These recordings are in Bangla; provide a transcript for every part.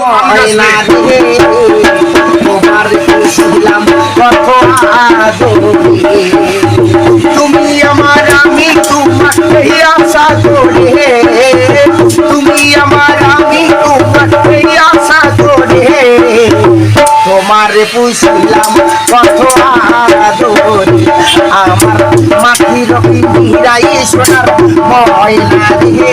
ময়না রে তোমার শুনলাম কত আদরে তুমি আমার আমি করে তুমি আমার আমি এই আশা করে তোমার পুষলাম কত আদরে আমার মাটির পিঁড়াই সোনার ময়না পুষলাম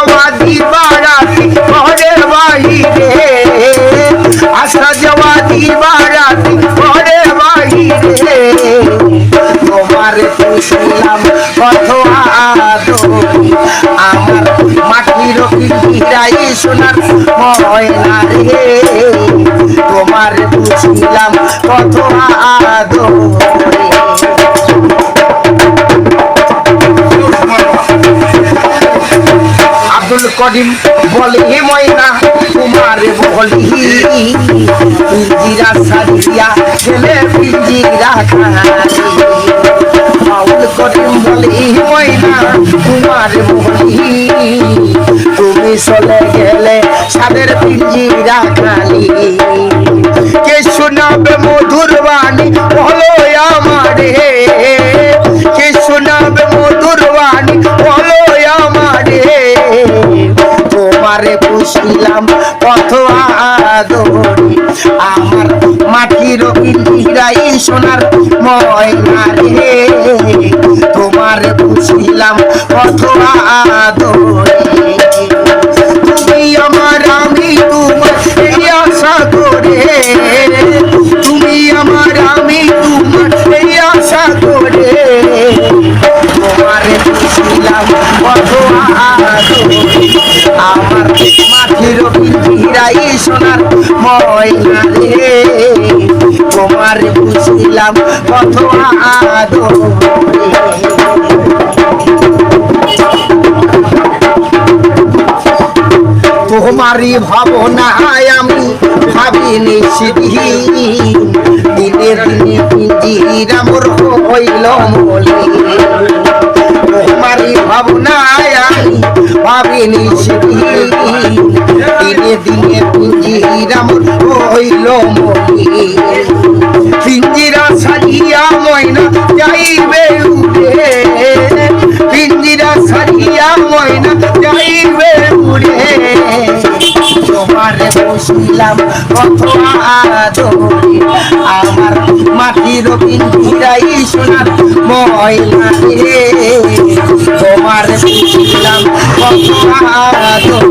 সোনার ময়না রে তোমার বুঝলাম কত আদরি আব্দুল করিম বলে ময়না, তোমার বলি, পিঞ্জিরা সারিয়া গেলে পিঞ্জিরা খালি আব্দুল করিম বলে ময়না, তোমার বলি চলে গেলে সাদের পিঞ্জিরা খালি কে শোনাবে মধুর বাণী? বলো আমারে। কে শোনাবে মধুর বাণী? বলো আমারে। তোমারে পুষিলাম কত আদরি। আমার মাটির পিন্ডিরাই সোনার ময়না রে। তোমারে পুষিলাম কত আদরি। আমার মাটির পিঞ্জিরাই সোনার ময়না রে তোমারে বুঝিলাম কত আদর তোমারই ভাবনায় আমি ভাবিনি সিদ্ধি। দিনে দিনে পিঞ্জিরা মোর হইল মলি। তোমারই ভাবনায় আমি ভাবিনি দিনে দিনে পিঞ্জিরা মোর হইল মলি পিঞ্জিরা সাজিয়া ময়না যাইবে উঠে পিঞ্জিরা সাজিয়া ময়না যাইবে উড়ে। তোমার বসিলাম কত আদরে। আমার মাটির ফিরাই সোনার ময়না রে। তোমার আদরে